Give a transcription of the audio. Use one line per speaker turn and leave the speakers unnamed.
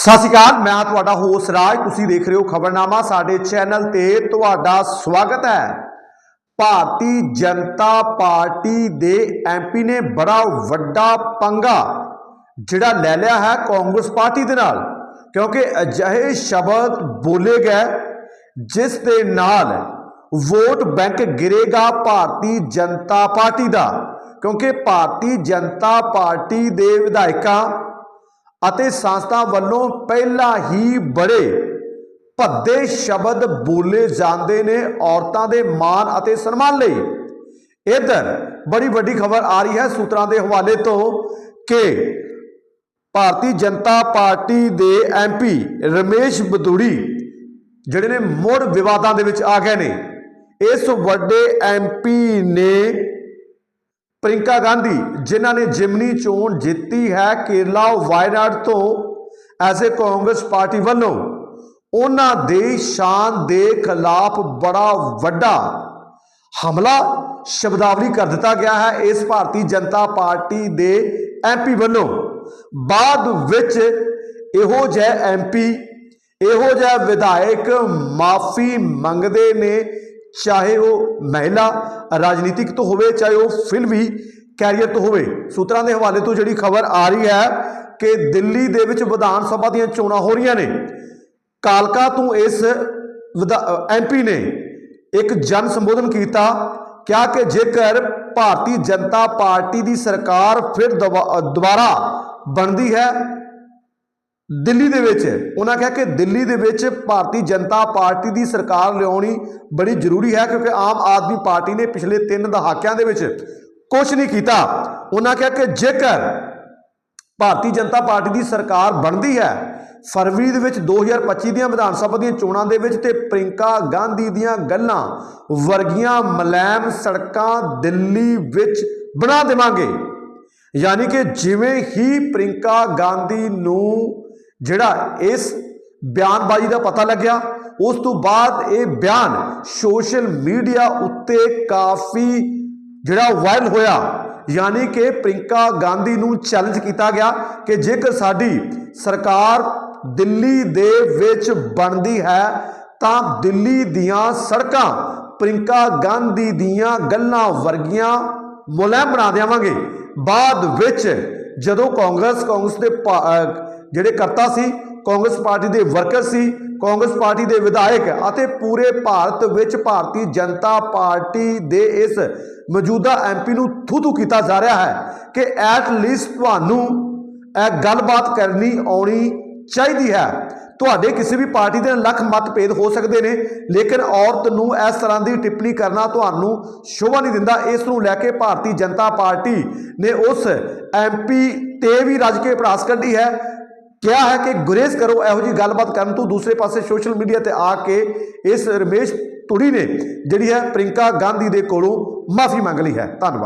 ਸਤਿ ਸ਼੍ਰੀ ਅਕਾਲ, ਮੈਂ ਤੁਹਾਡਾ ਹੋਸਟ ਰਾਜ, ਤੁਸੀਂ ਦੇਖ ਰਹੇ ਹੋ ਖਬਰਨਾਮਾ, ਸਾਡੇ ਚੈਨਲ ਤੇ ਤੁਹਾਡਾ ਸਵਾਗਤ ਹੈ। ਭਾਰਤੀ ਜਨਤਾ ਪਾਰਟੀ ਦੇ ਐਮਪੀ ਨੇ ਬੜਾ ਵੱਡਾ ਪੰਗਾ ਜਿਹੜਾ ਲੈ ਲਿਆ ਹੈ ਕਾਂਗਰਸ ਪਾਰਟੀ ਦੇ ਨਾਲ, ਕਿਉਂਕਿ ਅਜਿਹੇ ਸ਼ਬਦ ਬੋਲੇ ਗਏ, ਜਿਸ ਦੇ ਨਾਲ ਵੋਟ ਬੈਂਕ ਗਿਰੇਗਾ ਭਾਰਤੀ ਜਨਤਾ ਪਾਰਟੀ ਦਾ, ਕਿਉਂਕਿ ਭਾਰਤੀ ਜਨਤਾ ਪਾਰਟੀ ਦੇ ਵਿਧਾਇਕਾਂ ਅਤੇ ਸੰਸਥਾ ਵੱਲੋਂ ਪਹਿਲਾਂ ਹੀ ਬੜੇ ਭੱਦੇ ਸ਼ਬਦ ਬੋਲੇ ਜਾਂਦੇ ਨੇ ਔਰਤਾਂ ਦੇ ਮਾਣ ਅਤੇ ਸਨਮਾਨ ਲਈ। ਇਧਰ ਬੜੀ ਵੱਡੀ ਖਬਰ ਆ ਰਹੀ ਹੈ ਸੂਤਰਾਂ ਦੇ ਹਵਾਲੇ ਤੋਂ ਕਿ ਭਾਰਤੀ ਜਨਤਾ ਪਾਰਟੀ ਦੇ ਐਮਪੀ ਰਮੇਸ਼ ਬਦੂੜੀ ਜਿਹੜੇ ਨੇ ਮੁੜ ਵਿਵਾਦਾਂ ਦੇ ਵਿੱਚ ਆ ਗਏ ਨੇ। ਇਸ ਵੱਡੇ ਐਮਪੀ ਨੇ ਪ੍ਰਿੰਕਾ ਗਾਂਧੀ, ਜਿਨ੍ਹਾਂ ਨੇ ਜਿਮਨੀ ਚੋਣ ਜਿੱਤੀ ਹੈ ਕੇਰਲਾ ਵਾਇਨਾਡ ਤੋਂ ਐਸੇ ਕਾਂਗਰਸ ਪਾਰਟੀ ਵੱਲੋਂ, ਉਹਨਾਂ ਦੇ ਸ਼ਾਨ ਦੇ ਖਿਲਾਫ ਬੜਾ ਵੱਡਾ ਹਮਲਾ ਸ਼ਬਦਾਵਲੀ ਕਰ ਦਿੱਤਾ ਗਿਆ ਹੈ ਇਸ ਭਾਰਤੀ ਜਨਤਾ ਪਾਰਟੀ ਦੇ ਐਮਪੀ ਵੱਲੋਂ। ਬਾਅਦ ਵਿੱਚ ਇਹੋ ਜਿਹੇ ਐਮਪੀ ਇਹੋ ਜਿਹਾ ਵਿਧਾਇਕ ਮਾਫੀ ਮੰਗਦੇ ਨੇ ਚਾਹੇ ਉਹ ਮਹਿਲਾ, ਰਾਜਨੀਤਿਕ ਤੋਂ ਹੋਵੇ, ਚਾਹੇ ਉਹ ਫਿਲਮੀ ਕੈਰੀਅਰ ਤੋਂ ਹੋਵੇ। ਸੂਤਰਾਂ ਦੇ ਹਵਾਲੇ ਤੋਂ ਜਿਹੜੀ ਖਬਰ ਆ ਰਹੀ ਹੈ ਕਿ ਦਿੱਲੀ ਦੇ ਵਿੱਚ ਵਿਧਾਨ ਸਭਾ ਦੀਆਂ ਚੋਣਾਂ ਹੋ ਰਹੀਆਂ ਨੇ। ਕਾਲਕਾ ਤੋਂ ਇਸ ਐਮਪੀ ਨੇ ਇੱਕ ਜਨ ਸੰਬੋਧਨ ਕੀਤਾ, ਕਿਹਾ ਕਿ ਜੇਕਰ ਭਾਰਤੀ ਜਨਤਾ ਪਾਰਟੀ ਦੀ ਸਰਕਾਰ ਫਿਰ ਦੁਬਾ- ਦੁਬਾਰਾ ਬਣਦੀ ਹੈ ਦਿੱਲੀ ਦੇ ਵਿੱਚ। ਉਹਨਾਂ ਕਿਹਾ ਕਿ ਦਿੱਲੀ ਦੇ ਵਿੱਚ ਭਾਰਤੀ ਜਨਤਾ ਪਾਰਟੀ ਦੀ ਸਰਕਾਰ ਲਿਆਉਣੀ ਬੜੀ ਜ਼ਰੂਰੀ ਹੈ ਕਿਉਂਕਿ ਆਮ ਆਦਮੀ ਪਾਰਟੀ ਨੇ ਪਿਛਲੇ 3 ਦਹਾਕਿਆਂ ਦੇ ਵਿੱਚ ਕੁਝ ਨਹੀਂ ਕੀਤਾ। ਉਹਨਾਂ ਕਿਹਾ ਕਿ ਜੇਕਰ ਭਾਰਤੀ ਜਨਤਾ ਪਾਰਟੀ ਦੀ ਸਰਕਾਰ ਬਣਦੀ ਹੈ, ਫਰਵਰੀ ਦੇ ਵਿੱਚ 2025 ਦੀਆਂ ਵਿਧਾਨ ਸਭਾ ਦੀਆਂ ਚੋਣਾਂ ਦੇ ਵਿੱਚ ਤੇ ਪ੍ਰਿੰਕਾ ਗਾਂਧੀ ਦੀਆਂ ਗੱਲਾਂ ਵਰਗੀਆਂ ਮਲੈਮ ਸੜਕਾਂ ਦਿੱਲੀ ਵਿੱਚ ਬਣਾ ਦੇਵਾਂਗੇ। ਯਾਨੀ ਕਿ ਜਿਵੇਂ ਹੀ ਪ੍ਰਿੰਕਾ ਗਾਂਧੀ ਨੂੰ ਜਿਹੜਾ ਇਸ ਬਿਆਨਬਾਜ਼ੀ ਦਾ ਪਤਾ ਲੱਗਿਆ, ਉਸ ਤੋਂ ਬਾਅਦ ਇਹ ਬਿਆਨ ਸੋਸ਼ਲ ਮੀਡੀਆ ਉੱਤੇ ਕਾਫੀ ਜਿਹੜਾ ਵਾਇਰਲ ਹੋਇਆ। ਯਾਨੀ ਕਿ ਪ੍ਰਿੰਕਾ ਗਾਂਧੀ ਨੂੰ ਚੈਲੰਜ ਕੀਤਾ ਗਿਆ ਕਿ ਜੇਕਰ ਸਾਡੀ ਸਰਕਾਰ ਦਿੱਲੀ ਦੇ ਵਿੱਚ ਬਣਦੀ ਹੈ, ਤਾਂ ਦਿੱਲੀ ਦੀਆਂ ਸੜਕਾਂ ਪ੍ਰਿੰਕਾ ਗਾਂਧੀ ਦੀਆਂ ਗੱਲਾਂ ਵਰਗੀਆਂ ਮੁਲਾਇਮ ਬਣਾ ਦੇਵਾਂਗੇ ਬਾਅਦ ਵਿੱਚ ਜਦੋਂ ਕਾਂਗਰਸ ਕਾਂਗਰਸ ਦੇ ਭਾ- ਜਿਹੜੇ ਕਰਤਾ ਸੀ, ਕਾਂਗਰਸ ਪਾਰਟੀ ਦੇ ਵਰਕਰ ਸੀ, ਕਾਂਗਰਸ ਪਾਰਟੀ ਦੇ ਵਿਧਾਇਕ ਅਤੇ ਪੂਰੇ ਭਾਰਤ ਵਿੱਚ ਭਾਰਤੀ ਜਨਤਾ ਪਾਰਟੀ ਦੇ ਇਸ ਮੌਜੂਦਾ ਐਮਪੀ ਨੂੰ ਥੂਥੂ ਕੀਤਾ ਜਾ ਰਿਹਾ ਹੈ ਕਿ ਐਟ ਲੀਸਟ ਤੁਹਾਨੂੰ ਇਹ ਗੱਲਬਾਤ ਕਰਨੀ ਆਉਣੀ ਚਾਹੀਦੀ ਹੈ। ਤੁਹਾਡੇ ਕਿਸੇ ਵੀ ਪਾਰਟੀ ਦੇ ਲੱਖ ਮਤਭੇਦ ਹੋ ਸਕਦੇ ਨੇ, ਲੇਕਿਨ ਔਰਤ ਨੂੰ ਇਸ ਤਰ੍ਹਾਂ ਦੀ ਟਿੱਪਣੀ ਕਰਨਾ ਤੁਹਾਨੂੰ ਸ਼ੋਭਾ ਨਹੀਂ ਦਿੰਦਾ। ਇਸ ਨੂੰ ਲੈ ਕੇ ਭਾਰਤੀ ਜਨਤਾ ਪਾਰਟੀ ਨੇ ਉਸ ਐਮਪੀ ਤੇ ਵੀ ਰੱਜ ਕੇ ਭੜਾਸ ਕੱਢੀ ਹੈ। ਕਿਹਾ ਹੈ ਕਿ ਗੁਰੇਜ਼ ਕਰੋ, ਇਹੋ ਜੀ ਗੱਲਬਾਤ ਕਰਨ ਤੋਂ ਦੂਸਰੇ ਪਾਸੇ ਸੋਸ਼ਲ ਮੀਡੀਆ ਤੇ ਆ ਕੇ ਇਸ ਰਮੇਸ਼ ਤੁੜੀ ਨੇ ਜਿਹੜੀ ਹੈ ਪ੍ਰਿੰਕਾ ਗਾਂਧੀ ਦੇ ਕੋਲੋਂ ਮਾਫੀ ਮੰਗ ਲਈ ਹੈ। ਧੰਨਵਾਦ।